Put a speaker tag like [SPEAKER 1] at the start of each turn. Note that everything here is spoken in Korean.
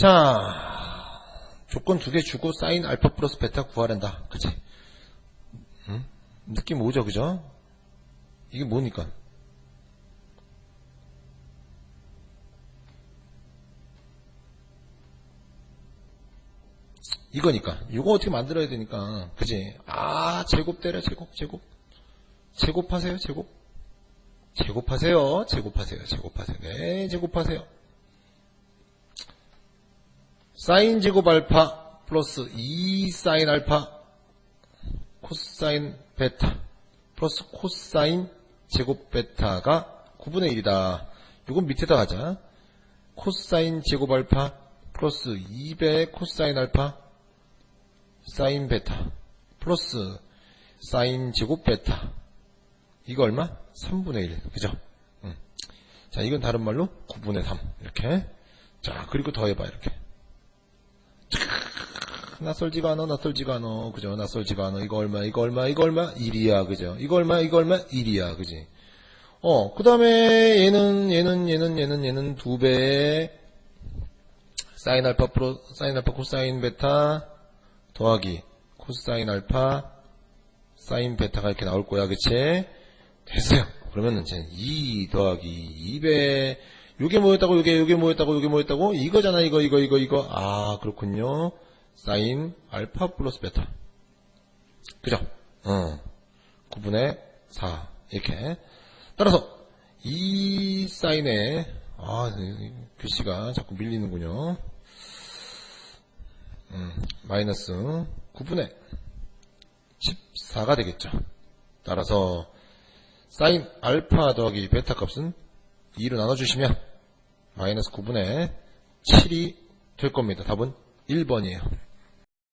[SPEAKER 1] 자, 조건 두 개 주고 사인 알파 플러스 베타 구하란다. 그치? 응? 느낌 오죠, 그죠? 이게 뭐니까? 이거니까. 이거 어떻게 만들어야 되니까. 그지? 아, 제곱 때려, 제곱, 제곱. 제곱하세요, 제곱. 제곱하세요, 제곱하세요, 제곱하세요. 네, 제곱하세요. 사인 제곱 알파 플러스 2 사인 알파 코사인 베타 플러스 코사인 제곱 베타가 9분의 1이다. 이건 밑에다 가자. 코사인 제곱 알파 플러스 2배 코사인 알파 사인 베타 플러스 사인 제곱 베타 이거 얼마? 3분의 1 그죠? 음. 자 이건 다른 말로 9분의 3 이렇게 자 그리고 더해봐 이렇게 낯설지가 않아 낯설지가 않아. 그죠? 낯설지가 않아. 이거 얼마 이거 얼마 이거 얼마 1이야 그죠? 이거 얼마 이거 얼마 1이야 그지? 어 그 다음에 얘는 얘는 얘는 얘는 얘는 두 배의 사인 알파 프로 사인 알파 코사인 베타 더하기 코사인 알파 사인 베타가 이렇게 나올 거야 그치? 됐어요. 그러면은 이제 2 더하기 2배. 요게 뭐였다고 요게 요게 뭐였다고 요게 뭐였다고? 이거잖아 이거 이거 이거 이거. 아 그렇군요 사인 알파 플러스 베타. 그죠? 어. 9분의 4 이렇게. 따라서 이 사인에 아이 글씨가 자꾸 밀리는군요. 음, 마이너스 9분의 14가 되겠죠. 따라서 사인 알파 더하기 베타 값은 2로 나눠주시면 마이너스 9분의 7이 될 겁니다. 답은 1번이에요.